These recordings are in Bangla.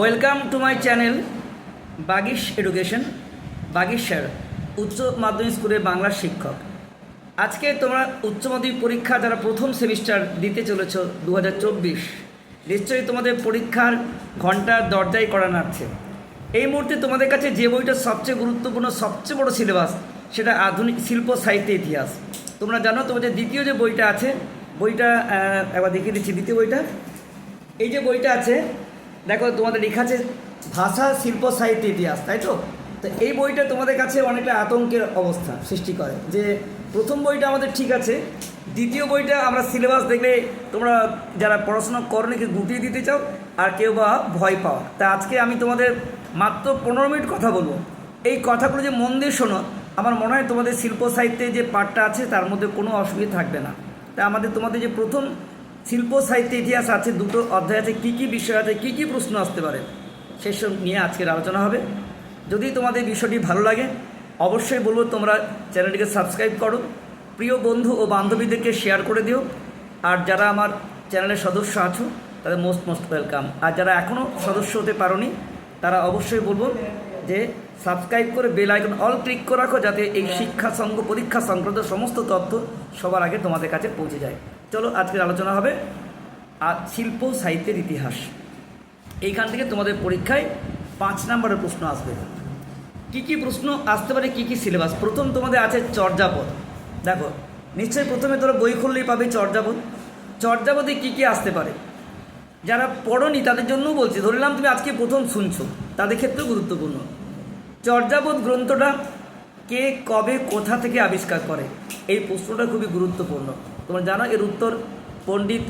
Welcome to my channel Bagish education Bagish sir উচ্চ মাধ্যমিক স্কুলের বাংলার শিক্ষক। আজকে তোমরা উচ্চ মাধ্যমিক পরীক্ষা যারা প্রথম সেমিস্টার দিতে চলেছ দু হাজার চব্বিশ, নিশ্চয়ই তোমাদের পরীক্ষার ঘণ্টার দরজায় করা নাড়ছে। এই মুহূর্তে তোমাদের কাছে যে বইটা সবচেয়ে গুরুত্বপূর্ণ, সবচেয়ে বড় সিলেবাস সেটা আধুনিক শিল্প সাহিত্য ইতিহাস। তোমরা জানো, তোমাদের দ্বিতীয় যে বইটা আছে, বইটা একবার দেখিয়ে দিচ্ছি, দ্বিতীয় বইটা। এই যে বইটা আছে দেখো, তোমাদের লেখা আছে ভাষা, শিল্প, সাহিত্য, ইতিহাস, তাই তো? তো এই বইটা তোমাদের কাছে অনেকটা আতঙ্কের অবস্থা সৃষ্টি করে যে প্রথম বইটা আমাদের ঠিক আছে, দ্বিতীয় বইটা আমরা সিলেবাস দেখলে তোমরা যারা পড়াশোনা করণীকে গুটিয়ে দিতে চাও, আর কেউ বা ভয় পাও তা আজকে আমি তোমাদের মাত্র পনেরো মিনিট কথা বলব। এই কথাগুলো যে মন দিয়ে শোনো, আমার মনে হয় তোমাদের শিল্প সাহিত্যে যে পাঠটা আছে, তার মধ্যে কোনো অসুবিধা থাকবে না। তা আমাদের, তোমাদের যে প্রথম শিল্প, সাহিত্য, ইতিহাস আছে, দুটো অধ্যায় আছে, কী কী বিষয় আছে, কী কী প্রশ্ন আসতে পারে, সেসব নিয়ে আজকের আলোচনা হবে। যদি তোমাদের বিষয়টি ভালো লাগে, অবশ্যই বলব তোমরা চ্যানেলটিকে সাবস্ক্রাইব করো, প্রিয় বন্ধু ও বান্ধবীদেরকে শেয়ার করে দিও, আর যারা আমার চ্যানেলের সদস্য আছো, তাদের মোস্ট মোস্ট ওয়েলকাম। আর যারা এখনও সদস্য হতে পারোনি, তারা অবশ্যই বলব যে সাবস্ক্রাইব করে বেল আইকন অল ক্লিক করে রাখো, যাতে এই শিক্ষা সংঘ পরীক্ষা সংক্রান্ত সমস্ত তথ্য সবার আগে তোমাদের কাছে পৌঁছে যায়। চলো, আজকের আলোচনা হবে আর শিল্প সাহিত্যের ইতিহাস। এইখান থেকে তোমাদের পরীক্ষায় পাঁচ নম্বরের প্রশ্ন আসবে। কি কি প্রশ্ন আসতে পারে, কি কি সিলেবাস? প্রথম তোমাদের আছে চর্যাপদ। দেখো, নিশ্চয়ই প্রথমে তোরা বই খুললেই পাবে চর্যাপদ। চর্যাপদে কি কি আসতে পারে? যারা পড়নি, তাদের জন্যও বলছি ধরলাম তুমি আজকে প্রথম শুনছো, তাদের ক্ষেত্রেও গুরুত্বপূর্ণ। চর্যাপদ গ্রন্থটা কে, কবে, কোথা থেকে আবিষ্কার করে? এই প্রশ্নটা খুবই গুরুত্বপূর্ণ। তোমরা জানো এর উত্তর পণ্ডিত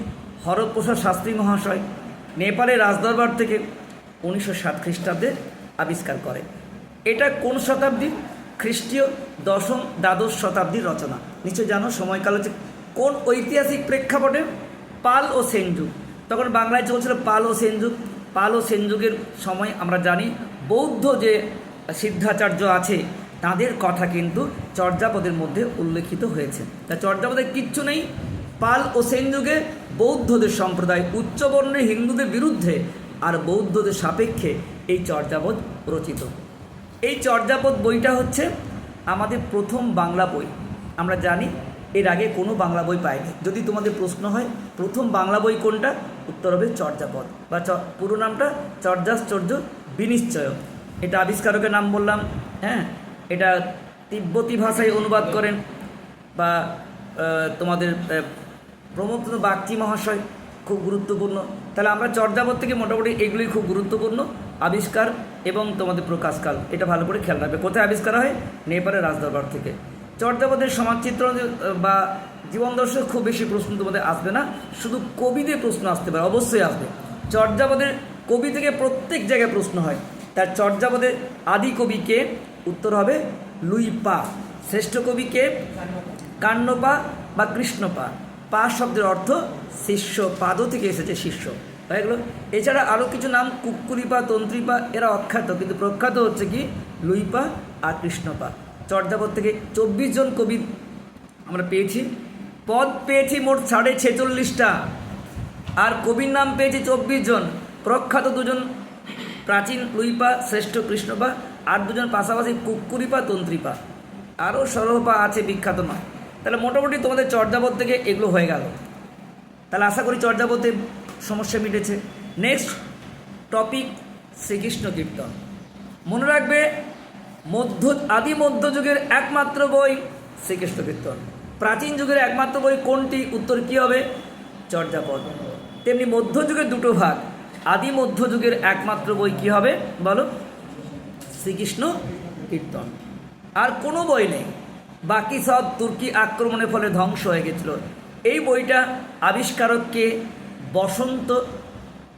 হরপ্রসাদ শাস্ত্রী মহাশয় নেপালের রাজদরবার থেকে উনিশশো সাত খ্রিস্টাব্দে আবিষ্কার করে। এটা কোন শতাব্দী খ্রিস্টীয় দশম দ্বাদশ শতাব্দীর রচনা। নিশ্চয় জানো, সময়কাল হচ্ছে কোন ঐতিহাসিক প্রেক্ষাপটে? পাল ও সেন যুগ তখন বাংলায় চলছিল পাল ও সেন যুগ পাল ও সেন যুগের সময় আমরা জানি, বৌদ্ধ যে সিদ্ধাচার্য আছে তাদের কথা কিন্তু চর্যাপদের মধ্যে উল্লেখিত হয়েছে। তা চর্যাপদে কিচ্ছু নেই। পাল ও সেন যুগে বৌদ্ধদের সম্প্রদায় উচ্চবর্ণের হিন্দুদের বিরুদ্ধে আর বৌদ্ধদের সাপেক্ষে এই চর্যাপদ রচিত। এই চর্যাপদ বইটা হচ্ছে আমাদের প্রথম বাংলা বই। আমরা জানি এর আগে কোনো বাংলা বই পাইনি। যদি তোমাদের প্রশ্ন হয়, প্রথম বাংলা বই কোনটা? উত্তর হবে চর্যাপদ বা পুরো নামটা চর্যাশ্চর্য বিনিশ্চয়। এটা আবিষ্কারকের নাম বললাম হ্যাঁ? এটা তিব্বতী ভাষায় অনুবাদ করেন বা তোমাদের প্রমোদ বাগচি মহাশয় খুব গুরুত্বপূর্ণ। তাহলে আমরা চর্যাপদ থেকে মোটামুটি এগুলোই খুব গুরুত্বপূর্ণ। আবিষ্কার এবং তোমাদের প্রকাশকাল, এটা ভালো করে খেয়াল রাখবে। কোথায় আবিষ্কার হয়? নেপালের রাজদরবার থেকে। চর্যাপদের সমাজচিত্র বা জীবন দর্শক খুব বেশি প্রশ্ন তোমাদের আসবে না। শুধু কবিদের প্রশ্ন আসতে পারে, অবশ্যই আসবে। চর্যাপদের কবি থেকে প্রত্যেক জায়গায় প্রশ্ন হয়। তার চর্যাপদের আদি কবিকে উত্তর হবে লুই পা শ্রেষ্ঠ কবিকে কান্নপা বা কৃষ্ণপা। পা শব্দের অর্থ শিষ্য। পাদ থেকে এসেছে শিষ্য। হয়ে গেল এছাড়া আরও কিছু নাম কুকুরিপা তন্ত্রীপা, এরা অখ্যাত। কিন্তু প্রখ্যাত হচ্ছে কি লুইপা আর কৃষ্ণপা। চর্যাপদ থেকে চব্বিশ জন কবি আমরা পেয়েছি। পদ পেয়েছি মোট সাড়ে ছেচল্লিশটা। আর কবির নাম পেয়েছি চব্বিশ জন। প্রখ্যাত দুজন প্রাচীন লুইপা, শ্রেষ্ঠ কৃষ্ণপা আর দুজন পাশাপাশি কুকুরিপা তন্ত্রীপা। আরও সরহপা আছে, বিখ্যাত নয়। তাহলে মোটামুটি তোমাদের চর্যাপদ থেকে এগুলো হয়ে গেল। তাহলে আশা করি চর্যাপদে সমস্যা মিটেছে। Next topic Srikrishna Kirtan. মনে রাখবে, মধ্য, আদি মধ্যযুগের একমাত্র বই শ্রীকৃষ্ণ কীর্তন। প্রাচীন যুগের একমাত্র বই কোনটি? উত্তর কী হবে? চর্যাপদ। তেমনি মধ্যযুগের দুটো ভাগ, আদি মধ্যযুগের একমাত্র বই কী হবে? বলো। শ্রীকৃষ্ণ কীর্তন। আর কোনো বই নেই। বাকি সব তুর্কি আক্রমণের ফলে ধ্বংস হয়ে গেছিল। এই বইটা আবিষ্কারককে বসন্ত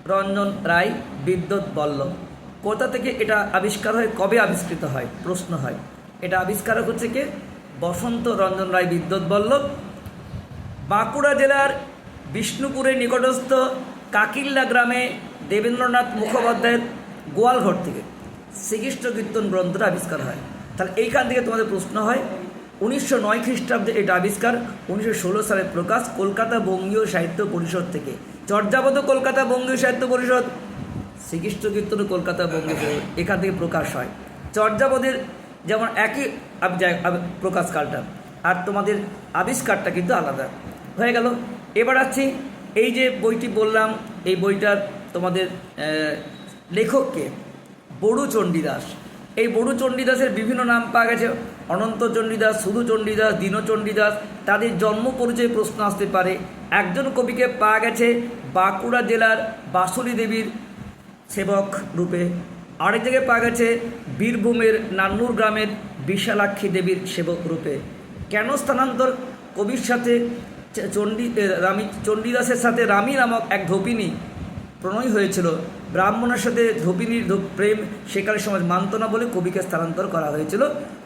রঞ্জন রায় বিদ্যুৎ বল্লভ। কোথা থেকে এটা আবিষ্কার হয়, কবে আবিষ্কৃত হয়, প্রশ্ন হয়। এটা আবিষ্কারক হচ্ছে কে? বসন্ত রঞ্জন রায় বিদ্যুৎ বল্লভ। বাঁকুড়া জেলার বিষ্ণুপুরের নিকটস্থ কাকিল্লা গ্রামে দেবেন্দ্রনাথ মুখোপাধ্যায়ের গোয়ালঘর থেকে। শ্রীকৃষ্ণ কীর্তন গ্রন্থটা আবিষ্কার হয়। তাহলে এইখান থেকে তোমাদের প্রশ্ন হয়, উনিশশো নয় খ্রিস্টাব্দে এটা আবিষ্কার, উনিশশো ষোলো সালে প্রকাশ কলকাতা বঙ্গীয় সাহিত্য পরিষদ থেকে। চর্যাপদ কলকাতা বঙ্গীয় সাহিত্য পরিষদ। শ্রীকৃষ্ণ কীর্তন কলকাতা বঙ্গে এখান থেকে প্রকাশ হয়। চর্যাপদের যেমন একই প্রকাশকালটা, আর তোমাদের আবিষ্কারটা কিন্তু আলাদা। হয়ে গেল। এবার আছি এই যে বইটি বললাম, এই বইটার তোমাদের লেখককে। বড়ু চণ্ডীদাস। এই বড়ু চণ্ডীদাসের বিভিন্ন নাম পাওয়া গেছে। অনন্ত চণ্ডীদাস শুধু চণ্ডীদাস দীনচণ্ডীদাস তাদের জন্ম পরিচয় প্রশ্ন আসতে পারে। একজন কবিকে পাওয়া গেছে বাঁকুড়া জেলার বাসুলি দেবীর সেবক রূপে। আরেক জায়গায় পাওয়া গেছে বীরভূমের নান্নুর গ্রামের বিশালাক্ষী দেবীর সেবক রূপে। কেন স্থানান্তর? কবির সাথে চণ্ডী রামী, চণ্ডীদাসের সাথে রামী নামক এক ধোপিনী প্রণয় হয়েছিল। ব্রাহ্মণের সাথে ধোপিনীর প্রেম সেকালের সমাজ মানত না বলে কবিকে স্থানান্তর করা হয়েছিল।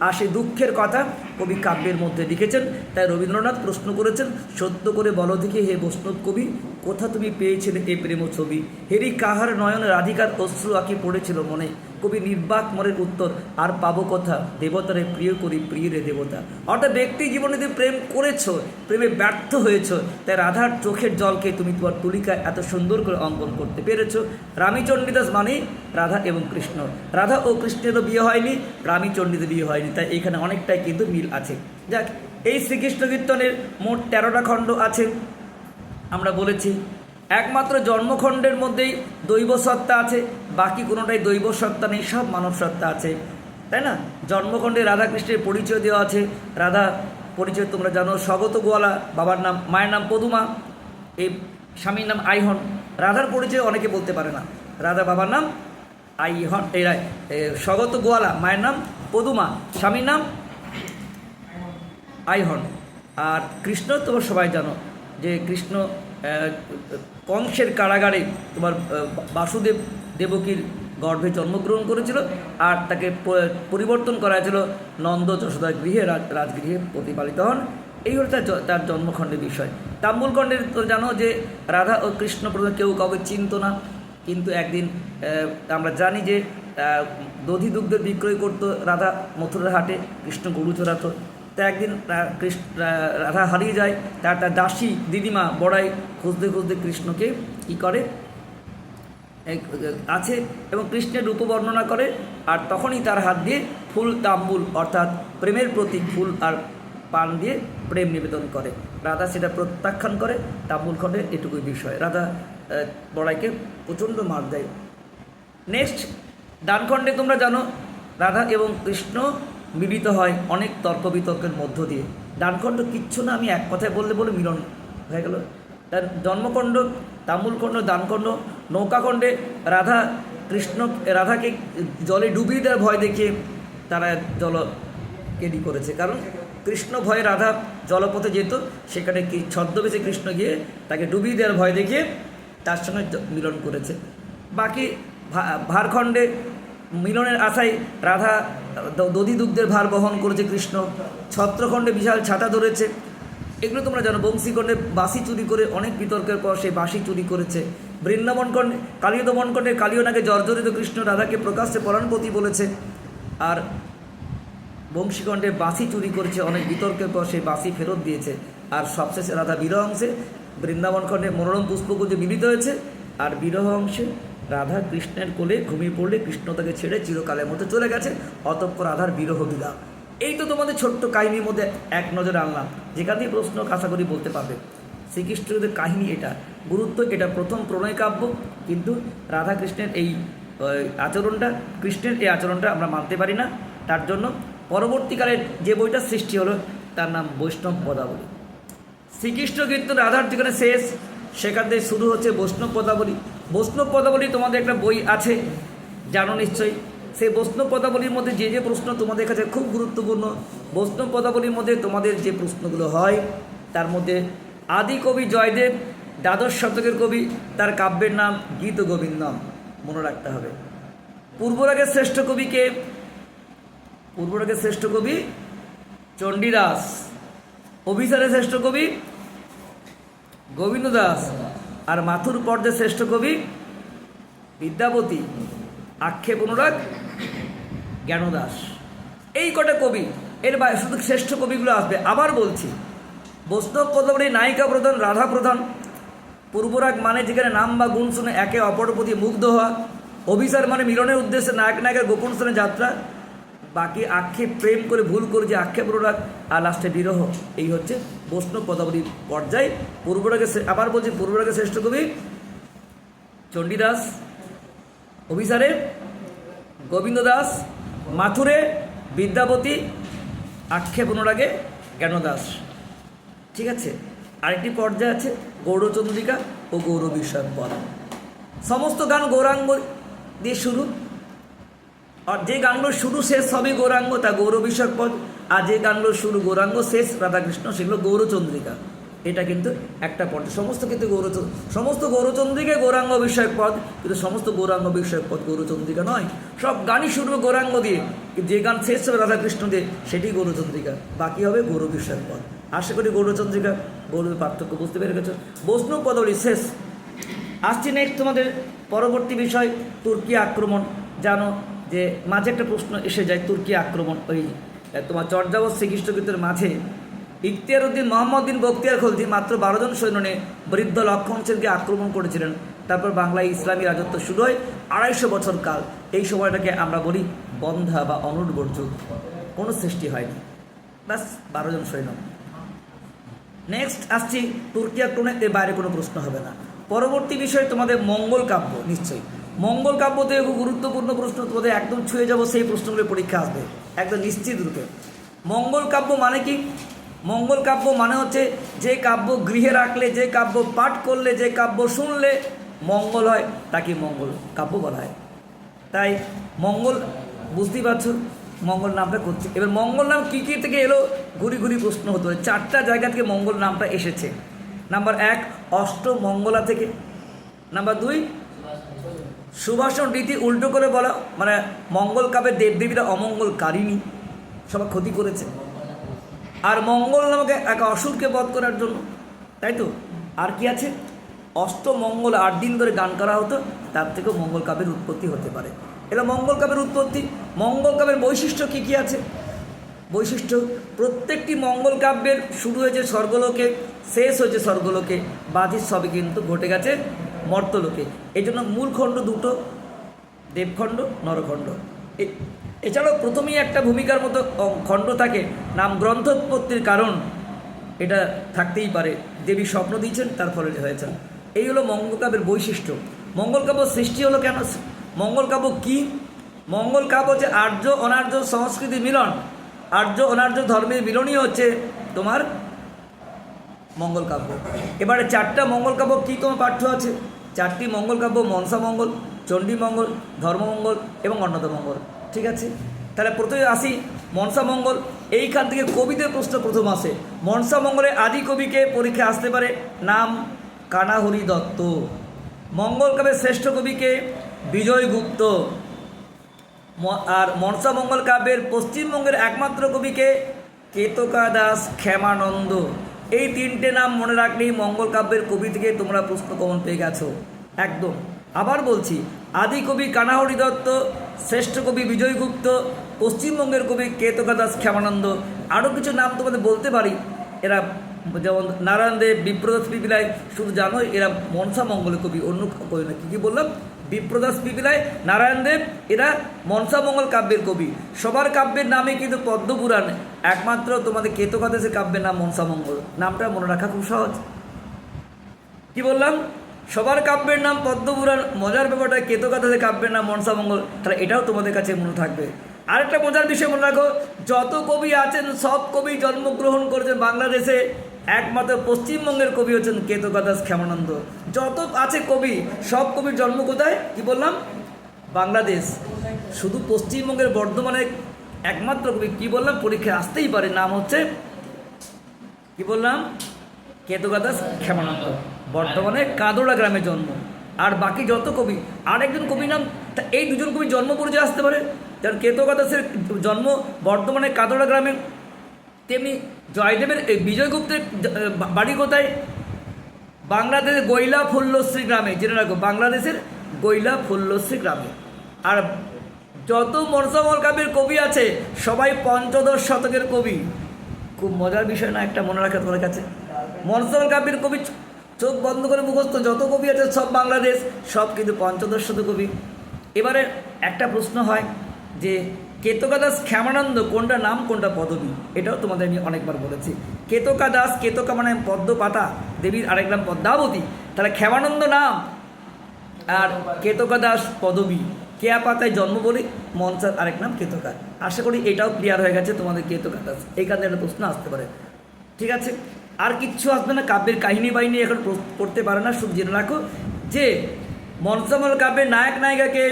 আর সেই দুঃখের কথা কবি কাব্যের মধ্যে লিখেছেন। তাই রবীন্দ্রনাথ প্রশ্ন করেছেন, সত্য করে বলো দেখি হে বৈষ্ণব কবি, কোথা তুমি পেয়েছিলে এ প্রেম ছবি? হেরি কাহার নয়ন রাধিকার অশ্রু আঁকি পড়েছিল মনে। কবি নির্বাক মনের উত্তর, আর পাবো কথা? দেবতারে প্রিয় করি প্রিয় রে দেবতা। অর্থাৎ ব্যক্তি জীবনে তুমি প্রেম করেছ, প্রেমে ব্যর্থ হয়েছো, তাই রাধার চোখের জলকে তুমি তোমার তুলিকায় এত সুন্দর করে অঙ্কন করতে পেরেছ। রামীচণ্ডীদাস মানে রাধা এবং কৃষ্ণ। রাধা ও কৃষ্ণেরও বিয়ে হয়নি, রামীচণ্ডীদের বিয়ে হয়নি, তাই এখানে অনেকটাই কিন্তু মিল আছে। যাক, এই শ্রীকৃষ্ণ কীর্তনের মোট তেরোটা খণ্ড আছে। আমরা বলেছি একমাত্র জন্মখণ্ডের মধ্যেই দৈব সত্তা আছে, বাকি কোনোটাই দৈব সত্তা নেই, সব মানব সত্তা আছে। তাই না? জন্মখণ্ডে রাধাকৃষ্ণের পরিচয় দেওয়া আছে। রাধা, পরিচয় তোমরা জানো, স্বগত গোয়ালা, বাবার নাম, মায়ের নাম পদুমা, এই স্বামীর নাম আইহন। রাধার পরিচয় অনেকে বলতে পারে না। রাধা বাবার নাম আইহন, এই স্বগত গোয়ালা, মায়ের নাম পদুমা, স্বামীর নাম আইহন। আর কৃষ্ণ তোমরা সবাই জানো যে কৃষ্ণ কংসের কারাগারে তোমার বাসুদেব দেবকীর গর্ভে জন্মগ্রহণ করেছিল আর তাকে পরিবর্তন করা হয়েছিল নন্দ যশোদার গৃহে রাজগৃহে প্রতিপালিত হন। এই হলো তার তার জন্মখণ্ডের বিষয়। তাম্বুলখণ্ডের তো জানো যে রাধা ও কৃষ্ণ প্রথমে কেউ কাউকে চিনত না। কিন্তু একদিন আমরা জানি যে দধি দুগ্ধ বিক্রয় করতো রাধা মথুরার হাটে, কৃষ্ণ গরু চড়াতো। তা একদিন কৃষ্ণ রাধা হারিয়ে যায়, তার তার দাসী দিদিমা বড়াই খুঁজতে খুঁজতে কৃষ্ণকে কী করে? আছে এবং কৃষ্ণের রূপ বর্ণনা করে, আর তখনই তার হাত দিয়ে ফুল তাম্বুল, অর্থাৎ প্রেমের প্রতীক ফুল আর পান দিয়ে প্রেম নিবেদন করে। রাধা সেটা প্রত্যাখ্যান করে, তাম্বুল খণ্ডে এটুকুই বিষয়। রাধা বড়াইকে প্রচণ্ড মার দেয়। নেক্সট দানখণ্ডে তোমরা জানো, রাধা এবং কৃষ্ণ মিলিত হয় অনেক তর্ক বিতর্কের মধ্য দিয়ে। দানখণ্ড কিচ্ছু না, আমি এক কথায় বললে বলে মিলন হয়ে গেল। তার জন্মখণ্ড, তামুলখণ্ড দানখণ্ড নৌকাখণ্ডে রাধা কৃষ্ণ, রাধাকে জলে ডুবিয়ে দেওয়ার ভয় দেখিয়ে তারা জল কেডি করেছে। কারণ কৃষ্ণ ভয়ে রাধা জলপথে যেত, সেখানে কি ছদ্মবেশে কৃষ্ণ গিয়ে তাকে ডুবিয়ে দেওয়ার ভয় দেখিয়ে তার সঙ্গে মিলন করেছে। বাকি ভারখণ্ডে মিলনের আশায় রাধা দধি দুগ্ধের ভার বহন করেছে কৃষ্ণ। ছত্রখণ্ডে বিশাল ছাতা ধরেছে। এগুলো তোমরা জানো, বংশীখণ্ডে বাসি চুরি করে অনেক বিতর্কের পর সেই বাসি চুরি করেছে। বৃন্দাবন খণ্ডে কালীয় দমন খণ্ডে কালীয় নাকে জর্জরিত কৃষ্ণ রাধাকে প্রকাশ্যে পরাণপতি বলেছে। আর বংশীখণ্ডে বাসি চুরি করেছে অনেক বিতর্কের পর সেই বাসি ফেরত দিয়েছে। আর সবশেষে রাধা বিরহ অংশে বৃন্দাবন খণ্ডে মনোরম পুষ্পকুঞ্জে মিলিত হয়েছে। আর বিরহ অংশে রাধা কৃষ্ণের কোলে ঘুমিয়ে পড়লে কৃষ্ণ তাকে ছেড়ে চিরকালের মতো চলে গেছে। অতঃপর রাধার বিরহ বিলাপ এই তো তোমাদের ছোট্ট কাহিনীর মধ্যে এক নজরে আনলাম। যেখান থেকে প্রশ্ন আশা করি বলতে পারবে। শ্রীকৃষ্ণদের কাহিনী এটা, গুরুত্ব এটা প্রথম প্রণয় কাব্য? কিন্তু রাধা কৃষ্ণের এই আচরণটা, কৃষ্ণের এই আচরণটা আমরা মানতে পারি না। তার জন্য পরবর্তীকালে যে বইটা সৃষ্টি হলো, তার নাম বৈষ্ণব পদাবলী। শ্রীকৃষ্ণ কীর্তন রাধার যেখানে শেষ। সেখান থেকে শুরু হচ্ছে বৈষ্ণব পদাবলী। বৈষ্ণব পদাবলী তোমাদের একটা বই আছে, জানো নিশ্চয়ই? সেই বৈষ্ণব পদাবলীর মধ্যে যে যে প্রশ্ন তোমাদের কাছে খুব গুরুত্বপূর্ণ, বৈষ্ণব পদাবলীর মধ্যে তোমাদের যে প্রশ্নগুলো হয়, তার মধ্যে আদি কবি জয়দেব, দ্বাদশ শতকের কবি, তার কাব্যের নাম গীত গোবিন্দম, মনে রাখতে হবে। পূর্বরাগের শ্রেষ্ঠ কবিকে পূর্বরাগের শ্রেষ্ঠ কবি চণ্ডীদাস, অভিসারের শ্রেষ্ঠ কবি গোবিন্দ দাস আর মাথুর পর্যায়ের শ্রেষ্ঠ কবি বিদ্যাপতি আক্ষেপ অনুরাগ, জ্ঞানদাস। এই কটা কবি, এর বাইরে শুধু শ্রেষ্ঠ কবিগুলো আসবে। আবার বলছি, বৈষ্ণব পদবলী নায়িকা প্রধান, রাধা প্রধান, পূর্বরাগ মানে যেখানে নাম বা গুণ শুনে একে অপর প্রতি মুগ্ধ হওয়া, অভিসার মানে মিলনের উদ্দেশ্যে নায়ক নায়কের গোপন স্থানে যাত্রা বাকি আক্ষেপ, প্রেম করে ভুল করে যে আক্ষেপ অনুরাগ আর লাস্টে বিরহ, এই হচ্ছে বৈষ্ণব পদাবলী পর্যায়ে। পূর্বরাগে আবার বলছি পূর্বরাগে শ্রেষ্ঠ কবি চণ্ডীদাস, অভিসারে গোবিন্দ দাস, মাথুরে বিদ্যাপতি আক্ষেপ অনুরাগে জ্ঞানদাস। ঠিক আছে? আরেকটি পর্যায়ে আছে, গৌরচন্দ্রিকা ও গৌর বিষয়ক পদ। সমস্ত গান গৌরাঙ্গ দিয়ে শুরু। আর যে গানগুলোর শুরু শেষ সবই গৌরাঙ্গ, তা গৌর বিষয়ক পদ। আর যে গানগুলোর শুরু গৌরাঙ্গ, শেষ রাধাকৃষ্ণ, সেগুলো গৌরচন্দ্রিকা। এটা কিন্তু একটা পর্যায়ে সমস্ত কিন্তু গৌর, সমস্ত গৌরচন্দ্রিকা গৌরাঙ্গ বিষয়ক পদ, কিন্তু সমস্ত গৌরাঙ্গ বিষয়ক পদ গৌরচন্দ্রিকা নয়। সব গানই শুরু হবে গৌরাঙ্গ দিয়ে। যে গান শেষ হবে রাধাকৃষ্ণ দিয়ে, সেটি গৌরচন্দ্রিকা। বাকি হবে গৌর বিষয়ক পদ। আশা করি গৌরচন্দ্রিকা গৌরবের পার্থক্য বুঝতে পেরে গেছো। বৈষ্ণব পদবলী শেষ। আসছি নেক্সট তোমাদের পরবর্তী বিষয়, তুর্কি আক্রমণ। জানো যে মাঝে একটা প্রশ্ন এসে যায়, তুর্কি আক্রমণ, ওই তোমার চর্যাবত শ্রীকৃষ্ণকৃতের মাঝে। ইখতিয়ার উদ্দিন মোহাম্মদ বিন বক্তিয়ার খলজি মাত্র বারো জন সৈন্য নিয়ে বৃদ্ধ লক্ষণ সেনকে আক্রমণ করেছিলেন। তারপর বাংলায় ইসলামী রাজত্ব শুরু হয় আড়াইশো বছর কাল। এই সময়টাকে আমরা বলি বন্ধা বা অনুর্বর যুগ কোনো সৃষ্টি হয়নি। ব্যাস, বারো জন সৈন্য। নেক্সট আসছি, তুর্কি আক্রমণে এর বাইরে কোনো প্রশ্ন হবে না। পরবর্তী বিষয় তোমাদের মঙ্গল কাব্য, নিশ্চয়ই। মঙ্গল কাব্য থেকে খুব গুরুত্বপূর্ণ প্রশ্ন তোমাদের একদম ছুঁয়ে যাব, সেই প্রশ্নগুলো পরীক্ষা আসবে। একদম নিশ্চিত রূপে। মঙ্গল কাব্য মানে কি? মঙ্গল কাব্য মানে হচ্ছে যে কাব্য গৃহে রাখলে, যে কাব্য পাঠ করলে, যে কাব্য শুনলে মঙ্গল হয়, তাকে মঙ্গল কাব্য বলা হয়। তাই মঙ্গল, বুঝতেই পারছ, মঙ্গল নামটা করছে। এবার মঙ্গল নাম কী কী থেকে এলো? ঘুরি ঘুরি প্রশ্ন হতে হতো চারটা জায়গা থেকে মঙ্গল নামটা এসেছে। নাম্বার এক, অষ্ট মঙ্গলা থেকে। নাম্বার দুই সুভাষণ রীতি উল্টো করে বলা মানে মঙ্গল কাব্যের দেবদেবীরা অমঙ্গলকারিণী সবাই ক্ষতি করেছে। আর মঙ্গল নামকে এক অসুরকে বধ করার জন্য, তাই তো? আর কি আছে? অষ্ট মঙ্গল আট দিন ধরে গান করা হতো, তার থেকেও মঙ্গল কাব্যের উৎপত্তি হতে পারে। এটা মঙ্গল কাব্যের উৎপত্তি, মঙ্গল কাব্যের বৈশিষ্ট্য কী কী আছে? বৈশিষ্ট্য, প্রত্যেকটি মঙ্গল কাব্যের শুরু হয়েছে স্বর্গলোকে, শেষ হয়েছে স্বর্গলোকে বাকি সবই কিন্তু ঘটে গেছে মর্তলোকে এই জন্য মূল খণ্ড দুটো, দেবখণ্ড, নরখণ্ড। এছাড়াও প্রথমেই একটা ভূমিকার মতো খণ্ড থাকে, নাম গ্রন্থোৎপত্তির কারণ। এটা থাকতেই পারে। দেবী স্বপ্ন দিয়েছেন, তার ফলে হয়েছেন এই হলো মঙ্গলকাব্যের বৈশিষ্ট্য। মঙ্গলকাব্য সৃষ্টি হলো কেন? মঙ্গলকাব্য কি? মঙ্গলকাব্য হচ্ছে আর্য অনার্য সংস্কৃতি মিলন। আর্য অনার্য ধর্মের মিলনই হচ্ছে তোমার মঙ্গলকাব্য। এবারে চারটা মঙ্গলকাব্য কী তোমার পাঠ্য আছে? চারটি মঙ্গল কাব্য, মনসা মঙ্গল, চণ্ডী মঙ্গল ধর্মমঙ্গল এবং অন্নদ মঙ্গল। ঠিক আছে? তাহলে প্রথমে আসি মনসা মঙ্গল। এইখান থেকে কবিদের প্রশ্ন প্রথম আসে। মনসা মঙ্গলে আদি কবিকে পরীক্ষা আসতে পারে নাম কানাহরি দত্ত। মঙ্গল কাব্যের শ্রেষ্ঠ কবিকে বিজয় গুপ্ত। আর মনসা মঙ্গল কাব্যের পশ্চিমবঙ্গের একমাত্র কবিকে কেতকা দাস ক্ষেমানন্দ। এই তিনটে নাম মনে রাখলেই মঙ্গল কাব্যের কবি থেকে তোমরা প্রশ্ন কমন পেয়ে গেছো। একদম। আবার বলছি, আদি কবি কানাহরি দত্ত, শ্রেষ্ঠ কবি বিজয়গুপ্ত পশ্চিমবঙ্গের কবি কেতকা দাস ক্ষেমানন্দ আরও কিছু নাম তোমাদের বলতে পারি? এরা যেমন নারায়ণ দেব বিপ্রদাস পিপিলাই, শুধু জানো এরা মনসা মঙ্গলের কবি, অন্য কবি না, কী কী বললাম? বিপ্রদাস পিপিলাই, নারায়ণ দেব, এরা মনসা মঙ্গল কাব্যের কবি। সবার কাব্যের নামে কিন্তু পদ্মপুরাণ একমাত্র তোমাদের কেতকাদেশের কাব্যের নাম মনসা মঙ্গল। নামটা মনে রাখা খুব সহজ। কি বললাম? সবার কাব্যের নাম পদ্মপুরাণ মজার ব্যাপারটা কেতকাদাসের কাব্যের নাম মনসা মঙ্গল, তাহলে এটাও তোমাদের কাছে মনে থাকবে। আরেকটা মজার বিষয় মনে রাখো, যত কবি আছেন, সব কবি জন্মগ্রহণ করেছেন বাংলাদেশে একমাত্র পশ্চিমবঙ্গের কবি হচ্ছেন কেতকাদাস ক্ষেমানন্দ। যত আছে কবি, সব কবির জন্ম কোথায়? কি বললাম? বাংলাদেশ। শুধু পশ্চিমবঙ্গের বর্ধমানে একমাত্র কবি, কি বললাম? পরীক্ষায় আসতেই পারে, নাম হচ্ছে কি বললাম? কেতুকাদাস ক্ষেমানন্দ। বর্তমানে কাদোড়া গ্রামে জন্ম। আর বাকি যত কবি আর একজন কবি নাম এই দুজন কবি জন্ম পরিচয় আসতে পারে। যেমন কেতুকাদাসের জন্ম বর্তমানে কাদোড়া গ্রামে তেমনি জয়দেবের এই বিজয়গুপ্তের বাড়ি কোথায়? বাংলাদেশের গৈলা ফুল্লশ্রী গ্রামে। জেনে রাখো, বাংলাদেশের গৈলা ফুল্লশ্রী গ্রামে। আর যত মনসামল কাব্যের কবি আছে, সবাই পঞ্চদশ শতকের কবি। খুব মজার বিষয় না একটা মনে রাখা তোমার কাছে? মনসামল কাব্যের কবি চোখ বন্ধ করে মুখস্থ, যত কবি আছে সব বাংলাদেশ, সব কিন্তু পঞ্চদশ শতক কবি। এবারে একটা প্রশ্ন হয় যে কেতকা দাস ক্ষেমানন্দ, কোনটা নাম, কোনটা পদবী? এটাও তোমাদের আমি অনেকবার বলেছি। কেতকা দাস কেতকা মানে পদ্ম পাতা দেবীর আরেক নাম পদ্মাবতী। তাহলে ক্ষেমানন্দ নাম আর কেতকা দাস পদবী। কেয়া পাতায় জন্ম বলে মঞ্চার আরেক নাম কেতকা। আশা করি এটাও ক্লিয়ার হয়ে গেছে তোমাদের কেতকা দাস এইখান একটা প্রশ্ন আসতে পারে। ঠিক আছে? আর কিচ্ছু আসবে না, কাব্যের কাহিনী বাহিনী এখন পড়তে পারে না, শুধু জেনে রাখো যে মনসামল কাব্যের নায়ক নায়িকাকে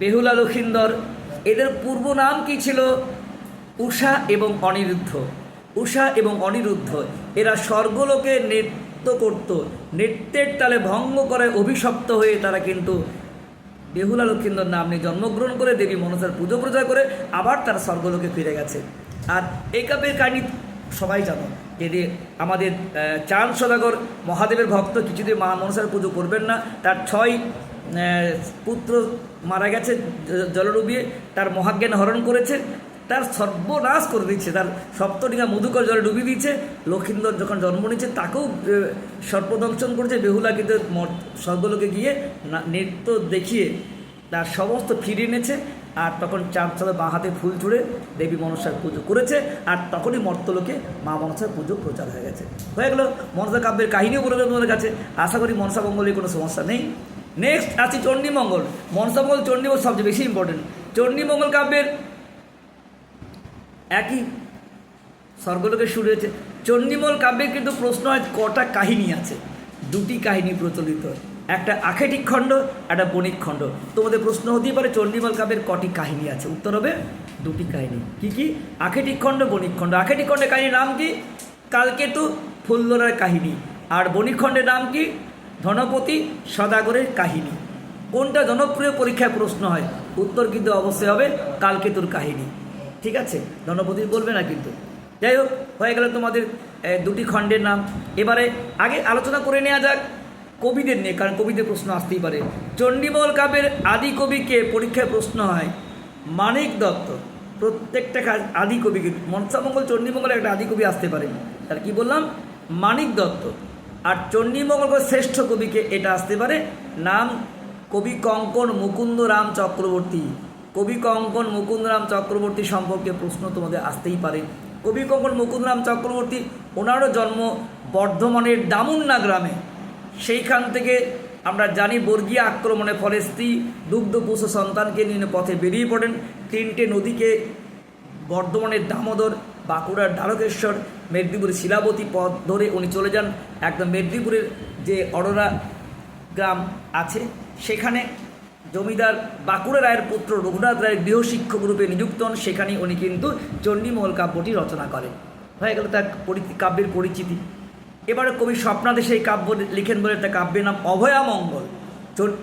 বেহুলা লক্ষিন্দর এদের পূর্ব নাম কি ছিল? উষা এবং অনিরুদ্ধ। উষা এবং অনিরুদ্ধ, এরা স্বর্গলোকে নৃত্য করত। নৃত্যের তালে ভঙ্গ করে অভিশপ্ত হয়ে তারা কিন্তু বেহুলা লক্ষিন্দর নাম নিয়ে জন্মগ্রহণ করে দেবী মনসার পুজো প্রচার করে আবার তারা স্বর্গলোকে ফিরে গেছে। আর এই কাব্যের কাহিনী সবাই জানো। যদি আমাদের চাঁদ সদাগর মহাদেবের ভক্ত কিছুদিন মা মনসার পুজো করবেন না, তার ছয় পুত্র মারা গেছে জ- জলে ডুবিয়ে তার মহাজ্ঞান হরণ করেছে, তার সর্বনাশ করে দিচ্ছে, তার সপ্তডিঙা মধুকর জলে ডুবিয়ে দিচ্ছে। লক্ষিন্দর যখন জন্ম নিচ্ছে তাকেও সর্পদংশন করেছে। বেহুলা কিন্তু স্বর্গলোকে গিয়ে নৃত্য দেখিয়ে তার সমস্ত ফিরিয়ে এনেছে। আর তখন চাঁদ চাঁদে বাঁ হাতে ফুল ছুঁড়ে দেবী মনসার পুজো করেছে। আর তখনই মর্তলোকে মা মনসার পুজো প্রচার হয়ে গেছে। হয়ে গেল মনসা কাব্যের কাহিনীও বলে দেবো তোমাদের কাছে। আশা করি মনসা মঙ্গলের কোনো সমস্যা নেই। নেক্সট আছে চণ্ডীমঙ্গল মনসামঙ্গল চণ্ডীমঙ্গল সবচেয়ে বেশি ইম্পর্টেন্ট চণ্ডীমঙ্গল কাব্যের একই স্বর্গলোকে শুরু হয়েছে। চণ্ডীমল কাব্যের কিন্তু প্রশ্ন হয়, কটা কাহিনী আছে? দুটি কাহিনী প্রচলিত। একটা আখেটিক খণ্ড, একটা বণিক খণ্ড। তোমাদের প্রশ্ন হতেই পারে চণ্ডীমল কাব্যের কটি কাহিনী আছে? উত্তর হবে, দুটি কাহিনী। কি কি? আখেটিক খণ্ড, বণিক খণ্ড। আখেটিক খণ্ডের কাহিনীর নাম কি? কালকেতু ফুল্লরার কাহিনী। আর বণিক খণ্ডের নাম কি? ধনপতি সদাগরের কাহিনী। কোনটা জনপ্রিয় পরীক্ষায় প্রশ্ন হয়? উত্তর কিন্তু অবশ্যই হবে কালকেতুর কাহিনী। ঠিক আছে? ধনপতি বলবে না কিন্তু। যাই হোক, হয়ে গেল তোমাদের দুটি খণ্ডের নাম। এবারে আগে আলোচনা করে নেওয়া যাক কবিদের নিয়ে, কারণ কবিদের প্রশ্ন আসতেই পারে। চণ্ডীমল কাব্যের আদি কবিকে পরীক্ষায় প্রশ্ন হয়, মানিক দত্ত। প্রত্যেকটা কাজ আদি কবি কিন্তু মনসামঙ্গল চণ্ডীমঙ্গলে একটা আদি কবি আসতে পারে তার কি বললাম? মানিক দত্ত। আর চণ্ডীমঙ্গল শ্রেষ্ঠ কবিকে এটা আসতে পারে। নাম কবি কঙ্কন মুকুন্দ রাম চক্রবর্তী। কবি কঙ্কন মুকুন্দরাম চক্রবর্তী সম্পর্কে প্রশ্ন তোমাদের আসতেই পারে। কবি কঙ্কন মুকুন্দরাম চক্রবর্তী, ওনারও জন্ম বর্ধমানের দামুন্না গ্রামে। সেইখান থেকে আমরা জানি বর্গীয় আক্রমণের ফলে স্ত্রী দুগ্ধপুষ সন্তানকে নিয়ে পথে বেরিয়ে পড়েন। তিনটে নদীকে বর্ধমানের দামোদর বাঁকুড়ার দ্বারকেশ্বর মেদিনীপুরের শিলাবতী পথ ধরে উনি চলে যান একদম মেদিনীপুরের যে অরোরা গ্রাম আছে, সেখানে জমিদার বাঁকুড়া রায়ের পুত্র রঘুনাথ রায়ের গৃহশিক্ষক রূপে নিযুক্ত হন সেখানেই উনি কিন্তু চণ্ডীমহল কাব্যটি রচনা করেন। হয়ে গেল তার কাব্যের পরিচিতি। এবারে কবি স্বপ্নাদে সেই কাব্য লিখেন বলে তার কাব্যের নাম অভয়ামঙ্গল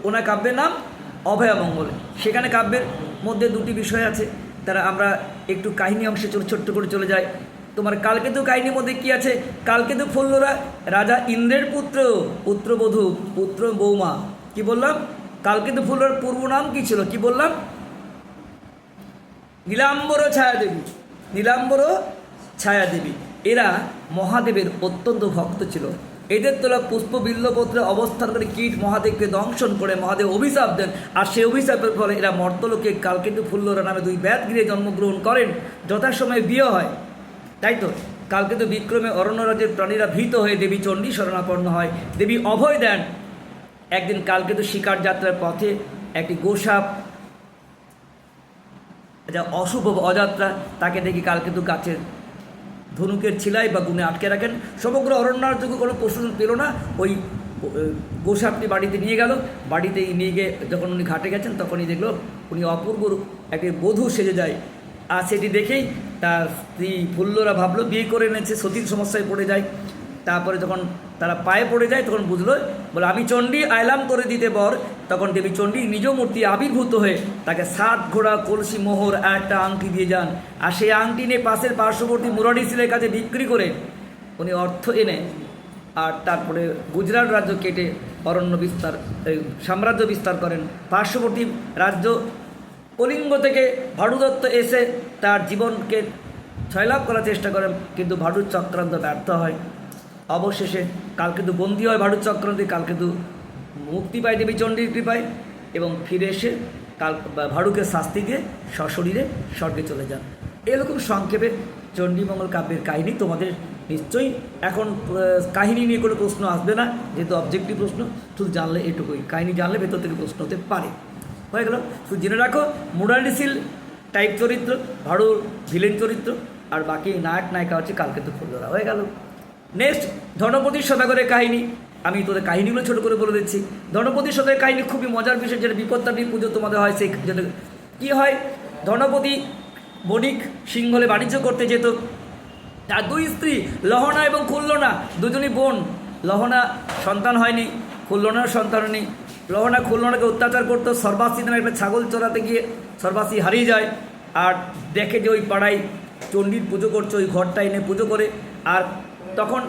ওনার কাব্যের নাম অভয়ামঙ্গল সেখানে কাব্যের মধ্যে দুটি বিষয় আছে। তারা আমরা একটু কাহিনী অংশে ছোট ছোট্ট করে চলে যাই। তোমার কালকেতু কাহিনীর মধ্যে কি আছে? কালকেতু ফুল্লরা, রাজা ইন্দ্রের পুত্র, পুত্রবধূ, পুত্র বৌমা। কি বললাম? কালকেতু ফুল্লর পূর্ব নাম কি ছিল? কি বললাম? নীলাম্বর ছায়াদেবী। নীলাম্বর ছায়াদেবী। এরা মহাদেবের অত্যন্ত ভক্ত ছিল। এদের তোলা পুষ্প বিল্লপত্রে অবস্থান করে কীট মহাদেবকে দংশন করে মহাদেব অভিশাপ দেন। আর সেই অভিশাপের ফলে এরা মর্তলোকে কালকেতু ফুল্লরা নামে দুই ব্যাত গৃহে জন্মগ্রহণ করেন, যথাসময়ে বিয়ে হয়। তাই তো? কালকেতু বিক্রমে অরণ্যরাজের প্রাণীরা ভীত হয়ে দেবী চণ্ডী শরণাপন্ন হয়। দেবী অভয় দেন। একদিন কালকেতু শিকার যাত্রার পথে একটি গোসাপ, যা অশুভ অযাত্রা, তাকে দেখি কালকেতু গাছের ধনুকের ছিলাই বা গুণে আটকে রাখেন। সমগ্র অরণ্যার্যকে কোনো পশু পেল না। ওই গোসাপটি বাড়িতে নিয়ে গেল। বাড়িতে নিয়ে গিয়ে যখন উনি ঘাটে গেছেন, তখনই দেখল উনি অপূর্ব একটি বধূ সেজে যায়। আর সেটি দেখেই তার স্ত্রী ফুল্লরা ভাবলো, বিয়ে করে এনেছে সতীর সমস্যায় পড়ে যায়। তারপরে যখন তারা পায়ে পড়ে যায়, তখন বুঝলো, বলে, আমি চণ্ডী আয়লাম করে দিতে বর। তখন দেবী চণ্ডী নিজ মূর্তি আবির্ভূত হয়ে তাকে সাত ঘোড়া কলসি মোহর একটা আংটি দিয়ে যান। আর সেই আংটি নিয়ে পাশের পার্শ্ববর্তী মুরারি সিলের কাছে বিক্রি করে উনি অর্থ এনে আর তারপরে গুজরাট রাজ্য কেটে অরণ্য বিস্তার সাম্রাজ্য বিস্তার করেন। পার্শ্ববর্তী রাজ্য কলিঙ্গ থেকে ভাড়ুদত্ত এসে তার জীবনকে ছয়লাভ করার চেষ্টা করেন, কিন্তু ভাড়ুর চক্রান্ত ব্যর্থ হয়। অবশেষে কালকেতু বন্দী হয় ভাড়ুর চক্রান্তে কালকেতু মুক্তি পায় দেবী চণ্ডীর কৃপায় এবং ফিরে এসে কাল ভারুকের শাস্তি দিয়ে সশরীরে স্বর্গে চলে যান। এরকম সংক্ষেপে চণ্ডীমঙ্গল কাব্যের কাহিনী তোমাদের নিশ্চয়ই এখন কাহিনী নিয়ে কোনো প্রশ্ন আসবে না, যেহেতু অবজেক্টিভ প্রশ্ন, শুধু জানলে এটুকুই। কাহিনী জানলে ভেতর থেকে প্রশ্ন হতে পারে। হয়ে গেল। শুধু জেনে রাখো মোরালিসিল টাইপ চরিত্র ভাড়ুর ভিলেন চরিত্র, আর বাকি নায়ক নায়িকা হচ্ছে কালকেতু ফুলদরা হয়ে গেল। নেক্সট ধনপতির সদাগরের কাহিনী। আমি তোদের কাহিনীগুলো ছোট করে বলে দিচ্ছি। ধনপতি সদাগরের কাহিনী খুবই মজার বিষয়, যেটা বিপত্তাটি পুজো তোমাদের হয়, সেই যেটা কী হয় ধনপতি বণিক সিংহলে বাণিজ্য করতে যেত। তার দুই স্ত্রী, লহনা এবং খুল্লনা, দুজনই বোন। লহনা সন্তান হয়নি খুল্লনার সন্তান হয়নি লহনা খুল্লনাকে অত্যাচার করতো, সর্বাসী নামে একটা ছাগল চড়াতে গিয়ে সর্বাসী হারিয়ে যায়। আর দেখে যে ওই পাড়ায় চণ্ডীর পুজো করছে, ওই ঘরটা এনে পুজো করে। আর তখন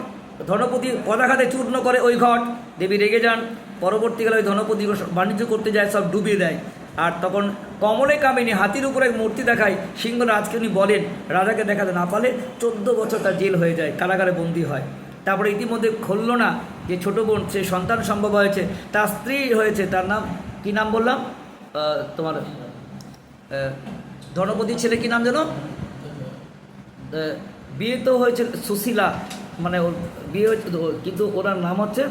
ধনপতি পদাঘাতে চূর্ণ করে ওই ঘট। দেবী রেগে যান। পরবর্তীকালে ওই ধনপতি বাণিজ্য করতে যায়, সব ডুবিয়ে দেয়। আর তখন কমলে কামিনী হাতির উপরে এক মূর্তি দেখায়। সিংহরাজকে উনি বলেন, রাজাকে দেখাতে না পারলে চোদ্দ বছর তার জেল হয়ে যায়, কারাগারে বন্দী হয়। তারপরে ইতিমধ্যে খুলল না যে ছোট বোন, সে সন্তান সম্ভব হয়েছে। তার স্ত্রী হয়েছে, তার নাম, কি নাম বললাম? তোমার ধনপতির ছেলে কি নাম যেন? বিয়ে তো হয়েছে সুশীলা। মানে ওর বিয়ে ওর- কিন্তু ওনার নাম হচ্ছে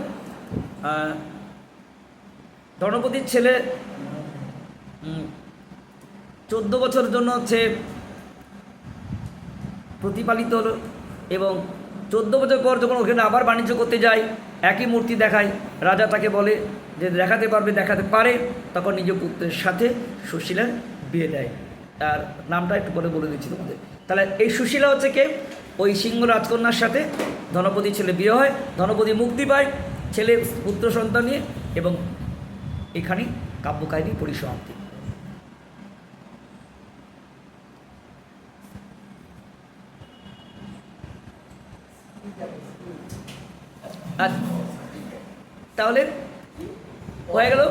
ধনপতির ছেলে চোদ্দ বছরের জন্য হচ্ছে প্রতিপালিত এবং চোদ্দ বছর পর যখন ওখানে আবার বাণিজ্য করতে যায়, একই মূর্তি দেখায়, রাজা তাকে বলে যে দেখাতে পারবে, দেখাতে পারে, তখন নিজ পুত্রের সাথে সুশীলার বিয়ে দেয়। তার নামটা একটু পরে বলে দিচ্ছি তোমাদের। তাহলে এই সুশীলা হচ্ছে কে? ওই সিংহ রাজকন্যার সাথে ধনপতি ছেলে বিয়ে হয়, ধনপতি মুক্তি পায় ছেলে, পুত্র, সন্তান নিয়ে এবং এখানেই কাব্যকাহিনী পরিসমাপ্তি। আর তাহলে হয়ে গেল?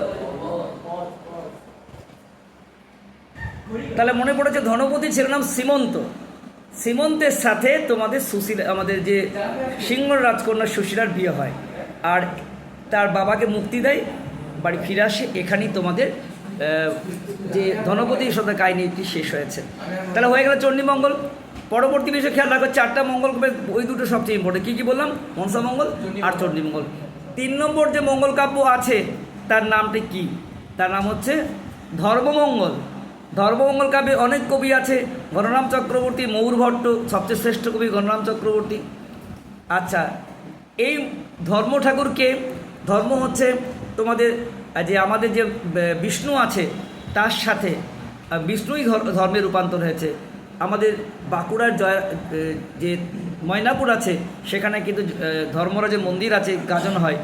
তাহলে মনে পড়েছে ধনপতি ছেলের নাম সীমন্ত। সীমন্তের সাথে তোমাদের সুশীলা, আমাদের যে সিংহ রাজকন্যা সুশীলার বিয়ে হয়। আর তার বাবাকে মুক্তি দেয়, বাড়ি ফিরে আসে। এখানেই তোমাদের যে ধনপতির সাথে কাহিনীটি শেষ হয়েছে। তাহলে হয়ে গেল চণ্ডীমঙ্গল পরবর্তী বিষয়ে খেয়াল রাখো, চারটা মঙ্গল ওই দুটো সবচেয়ে ইম্পর্টেন্ট কী কী বললাম? মনসা মঙ্গল আর চণ্ডীমঙ্গল তিন নম্বর যে মঙ্গল কাব্য আছে, তার নামটি কি? তার নাম হচ্ছে ধর্মমঙ্গল। ধর্মমঙ্গল কাব্যে অনেক কবি আছে গণরাম চক্রবর্তী, ময়ূর ভট্ট, সবচেয়ে শ্রেষ্ঠ কবি গণরাম চক্রবর্তী। আচ্ছা এই ধর্ম ঠাকুরকে, ধর্ম হচ্ছে তোমাদের যে আমাদের যে বিষ্ণু আছে, তার সাথে বিষ্ণুই ধর- ধর্মে রূপান্তর হয়েছে। আমাদের বাঁকুড়ার জয় যে ময়নাপুর আছে, সেখানে কিন্তু ধর্মরাজের মন্দির আছে, গাজন হয়।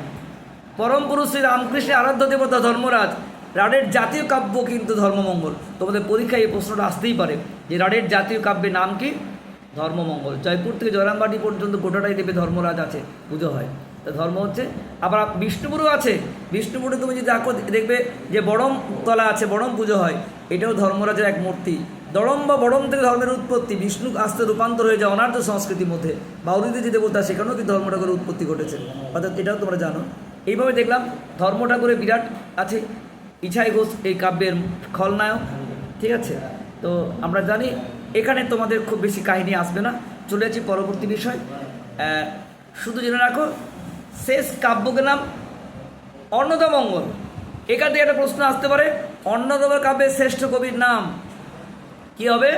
পরম পুরুষ শ্রী রামকৃষ্ণের আরাধ্য দেবতা ধর্মরাজ রাডের জাতীয় কাব্য কিন্তু ধর্মমঙ্গল। তোমাদের পরীক্ষায় এই প্রশ্নটা আসতেই পারে যে রাডের জাতীয় কাব্যের নাম কি? ধর্মমঙ্গল। জয়পুর থেকে জয়রামবাটি পর্যন্ত গোটাটাই দেবে ধর্মরাজ আছে, পুজো হয়। তা ধর্ম হচ্ছে? আবার বিষ্ণুপুরও আছে। বিষ্ণুপুরে তুমি যদি দেখো, দেখবে যে বড়ম তলা আছে, বড়ম পুজো হয়। এটাও ধর্মরাজের এক মূর্তি। দড়ম বা বড়ম থেকে ধর্মের উৎপত্তি, বিষ্ণু আস্তে রূপান্তর হয়ে যায় অনার্য সংস্কৃতির মধ্যে। বাউরিতে যে দেবতা, সেখানেও কিন্তু ধর্ম ঠাকুরের উৎপত্তি ঘটেছে। অর্থাৎ এটাও তোমরা জানো। এইভাবে দেখলাম ধর্ম ঠাকুরের বিরাট আছে। ইছাই ঘোষ এই কাব্যের খলনায়ক, ঠিক আছে? তো আমরা জানি এখানে তোমাদের খুব বেশি কাহিনী আসবে না। চলে যাচ্ছি পরবর্তী বিষয়। শুধু জেনে রাখো, শেষ কাব্যকে নাম অন্নদামঙ্গল এখান থেকে একটা প্রশ্ন আসতে পারে অন্নদম কাব্যের শ্রেষ্ঠ কবির নাম কি হবে?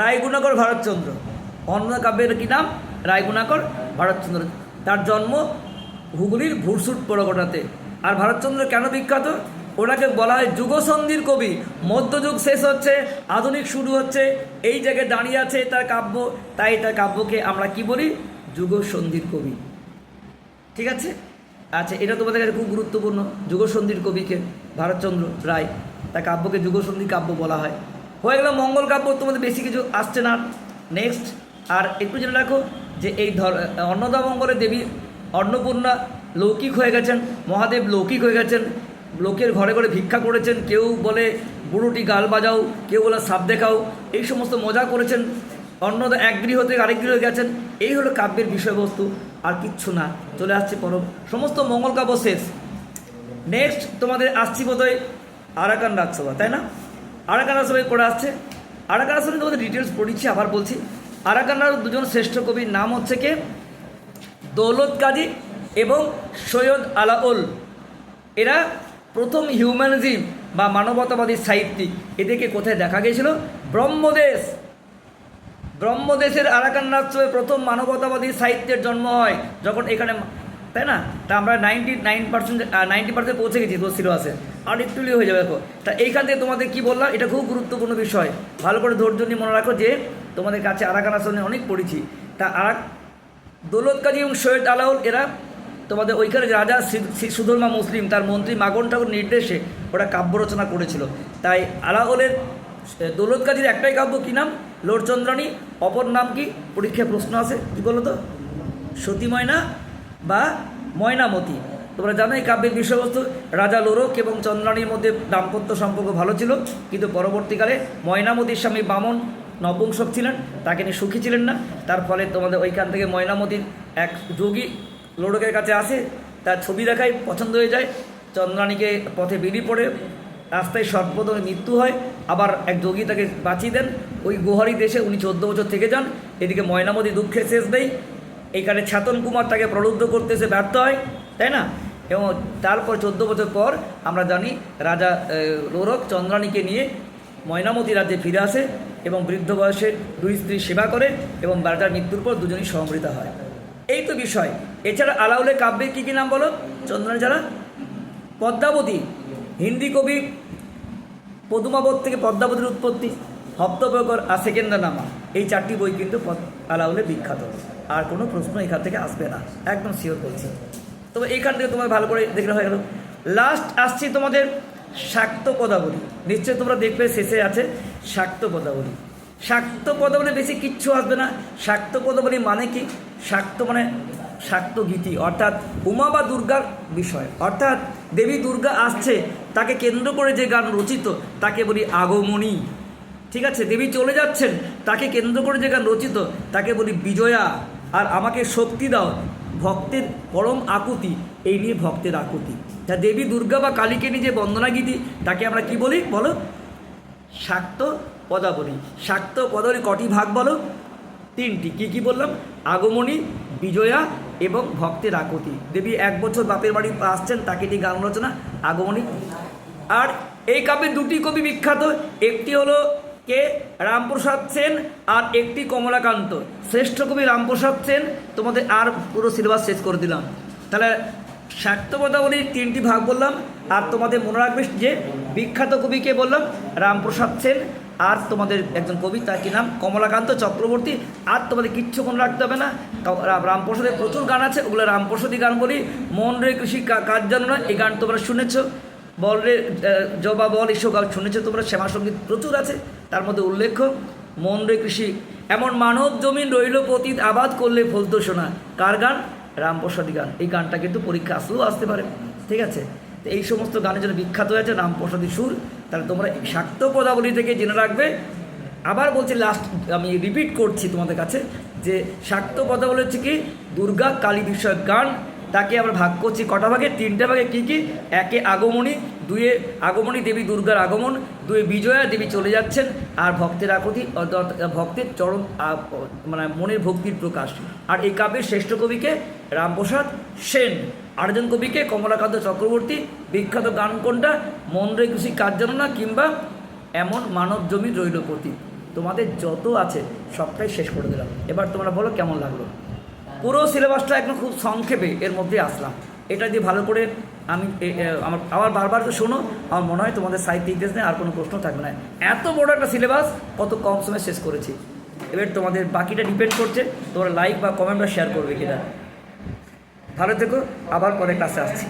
রায়গুণাকর ভারতচন্দ্র। অন্নদা কাব্যের কি নাম? রায়গুণাকর ভারতচন্দ্র। তার জন্ম হুগলির ভুরসুট পরগনাতে। আর ভারতচন্দ্র কেন বিখ্যাত? ওনাকে বলা হয় যুগসন্ধির কবি। মধ্যযুগ শেষ হচ্ছে, আধুনিক শুরু হচ্ছে, এই জায়গায় দাঁড়িয়ে আছে তার কাব্য। তাই তার কাব্যকে আমরা কি বলি? যুগসন্ধির কবি। ঠিক আছে? আচ্ছা এটা তোমাদের কাছে খুব গুরুত্বপূর্ণ। যুগসন্ধির কবিকে ভারতচন্দ্র রায় তার কাব্যকে যুগসন্ধি কাব্য বলা হয়। হয়ে গেল মঙ্গল কাব্য, তোমাদের বেশি কিছু আসছে না। নেক্সট আর একটু জেনে রাখো যে এই ধর অন্নদামঙ্গলের দেবী অন্নপূর্ণা লৌকিক হয়ে গেছেন, মহাদেব লৌকিক হয়ে গেছেন, লোকের ঘরে ঘরে ভিক্ষা করেছেন, কেউ বলে বুড়োটি গাল বাজাও, কেউ বলে সাপ দেখাও, এই সমস্ত মজা করেছেন অন্যদা এক গৃহ থেকে আরেক গৃহে গেছেন, এই হলো কাব্যের বিষয়বস্তু, আর কিচ্ছু না, চলে আসছে পরব সমস্ত মঙ্গল কাব্য শেষ। নেক্সট তোমাদের আসছি বোধহয় আরাকান রাজসভা, তাই না? আরাকান রাজসভায় পড়ে আসছে। আরাকান রাজসভায় তোমাদের ডিটেলস পড়িচ্ছি, আবার বলছি। আরাকান রাজ দুজন শ্রেষ্ঠ কবির নাম হচ্ছে কে? দৌলত কাজী এবং সৈয়দ আলাউল। এরা প্রথম হিউম্যানিজম বা মানবতাবাদী সাহিত্যিক। এদেরকে কোথায় দেখা গিয়েছিল? ব্রহ্মদেশ। ব্রহ্মদেশের আরাকান রাজ্যে প্রথম মানবতাবাদী সাহিত্যের জন্ম হয়, যখন এখানে তাই না? তা আমরা ninety nine percent ninety percent পৌঁছে গেছি তো সিলেবাসে আর একটুলি হয়ে যাবে দেখো। তা এইখান থেকে তোমাদের কি বললাম? এটা খুব গুরুত্বপূর্ণ বিষয়। ভালো করে ধৈর্য নিয়ে মনে রাখো যে, তোমাদের কাছে আরাকান আসনে অনেক পড়েছি তা আরাক দৌলত কাজী এবং সৈয়দ আলাউল, এরা তোমাদের ওইখানে রাজা সুধর্মা মুসলিম, তার মন্ত্রী মাগন ঠাকুর নির্দেশে ওরা কাব্য রচনা করেছিল। তাই আলাউলের দৌলত কাজীর একটাই কাব্য কী নাম? লোরচন্দ্রাণী, অপর নাম কি? পরীক্ষায় প্রশ্ন আছে, কী বলো তো? সতী ময়না বা ময়নামতি। তোমরা জানো এই কাব্যের বিষয়বস্তু, রাজা লোরক এবং চন্দ্রাণীর মধ্যে দাম্পত্য সম্পর্ক ভালো ছিল, কিন্তু পরবর্তীকালে ময়নামতির স্বামী বামন নপুংসক ছিলেন, তাকে নিয়ে সুখী ছিলেন না। তার ফলে তোমাদের ওইখান থেকে ময়নামতির এক যোগী লোরকের কাছে আসে, তার ছবি দেখায় পছন্দ হয়ে যায়। চন্দ্রাণীকে পথে বেরিয়ে পড়ে, রাস্তায় সর্বপ্রথমে মৃত্যু হয়। আবার এক যোগী তাকে বাঁচিয়ে দেন। ওই গোহারি দেশে উনি চোদ্দ বছর থেকে যান। এদিকে ময়নামতি দুঃখের শেষ দেয় এইখানে ছাতন কুমার তাকে প্রলুব্ধ করতে এসে ব্যর্থ হয়, তাই না? এবং তারপর চোদ্দ বছর পর আমরা জানি রাজা রৌরক চন্দ্রাণীকে নিয়ে ময়নামতি রাজ্যে ফিরে আসে এবং বৃদ্ধ বয়সে দুই স্ত্রী সেবা করে এবং রাজার মৃত্যুর পর দুজনই সমৃত হয়। এই তো বিষয়। এছাড়া আলাউলে কাব্যের কী কী নাম বলো? চন্দ্রাণী যারা পদ্মাবতী, হিন্দি কবি পদুমাবত থেকে পদ্মাবতীর উৎপত্তি। হপ্তপ্রকর আর নামা এই চারটি বই কিন্তু আলাউলে বিখ্যাত। আর কোনো প্রশ্ন এখান থেকে আসবে না। একদম শিওর বলছি। তবে এখান থেকে তোমার ভালো করে দেখলে হয়ে গেল। লাস্ট আসছি তোমাদের শাক্ত পদাবলী। নিশ্চয়ই তোমরা দেখবে শেষে আছে শাক্ত পদাবলী। শাক্ত পদাবলী বেশি কিচ্ছু আসবে না। শাক্ত পদাবলী মানে কি? শাক্ত মানে শাক্ত গীতি, অর্থাৎ উমা বা দুর্গার বিষয়। অর্থাৎ দেবী দুর্গা আসছে, তাকে কেন্দ্র করে যে গান রচিত, তাকে বলি আগমনী। ঠিক আছে? দেবী চলে যাচ্ছেন, তাকে কেন্দ্র করে যে গান রচিত, তাকে বলি বিজয়া। আর আমাকে শক্তি দাও, ভক্তের পরম আকুতি, এই নিয়ে ভক্তের আকুতি। যা দেবী দুর্গা বা কালীকে নিয়ে যে বন্দনা গীতি, তাকে আমরা কি বলি? বলো? শাক্ত পদাবলী। শাক্ত পদাবলী কটি ভাগ বলো? তিনটি। কি কি বললাম? আগমনী, বিজয়া এবং ভক্তের আকুতি। দেবী এক বছর বাপের বাড়ি আসছেন, তাকে নিয়ে গান রচনা, আগমনী। আর এই কাব্যে দুটি কবি বিখ্যাত। একটি হলো কে? রামপ্রসাদ সেন আর একটি কমলাকান্ত। শ্রেষ্ঠ কবি রামপ্রসাদ সেন। তোমাদের আর পুরো সিলেবাস শেষ করে দিলাম। তাহলে শাক্তপদাবলীর তিনটি ভাগ বললাম। আর তোমাদের মনে রাখবে যে বিখ্যাত কবিকে বললাম? রামপ্রসাদ সেন। আর তোমাদের একজন কবি তার কি নাম? কমলাকান্ত চক্রবর্তী। আর তোমাদের কিচ্ছু মনে রাখতে হবে না। রামপ্রসাদের প্রচুর গান আছে। ওগুলো রামপ্রসাদী গান বলি। মন রে কৃষি কাজ জানো না? এই গান তোমরা শুনেছো? বল রে জবা বল এসব গান শুনেছো তোমরা? শ্যামা সংগীত প্রচুর আছে। তার মধ্যে উল্লেখ্য মন রে কৃষি, এমন মানব জমিন রইল পতীত, আবাদ করলে ফলতো শোনা কার গান? রামপ্রসাদী গান। এই গানটা কিন্তু পরীক্ষা আসলেও আসতে পারে। ঠিক আছে? তো এই সমস্ত গানের জন্য বিখ্যাত হয়েছে রামপ্রসাদী সুর তাহলে তোমরা শাক্ত পদাবলী থেকে জেনে রাখবে। আবার বলছি লাস্ট আমি রিপিট করছি তোমাদের কাছে যে শাক্ত পদাবলী হচ্ছে কি, দুর্গা কালী বিষয়ক গান। তাকে আমরা ভাগ করছি কটা ভাগে? তিনটা ভাগে কী কী? একে আগমনী, দুয়ে আগমনী, দেবী দুর্গার আগমন, দুয়ে বিজয়া, দেবী চলে যাচ্ছেন। আর ভক্তের আকুতি ভক্তের চরম মানে মনের ভক্তির প্রকাশ। আর এই কাব্যের শ্রেষ্ঠ কবিকে রামপ্রসাদ সেন। আরেকজন কবিকে কমলাকান্ত চক্রবর্তী বিখ্যাত গান কোনটা? মন রে খুশি কাজ জানো না কিংবা এমন মানব জমি রইল প্রতি তোমাদের যত আছে সবটাই শেষ করে দিলাম। এবার তোমরা বলো কেমন লাগল? পুরো সিলেবাসটা একদম খুব সংক্ষেপে এর মধ্যে আসলাম। এটা দিয়ে ভালো করে আমি আমার, আবার বারবার তো শোনো, আমার মনে হয় তোমাদের সাহিত্যিক দেশ নিয়ে আর কোনো প্রশ্ন থাকবে না। এত বড় একটা সিলেবাস, কত কম সময় শেষ করেছি। এবার তোমাদের বাকিটা ডিপেন্ড করছে, তোমরা লাইক বা কমেন্ট বা শেয়ার করবে কিনা। ভালো থেকো আবার পরে ক্লাসে আসছি।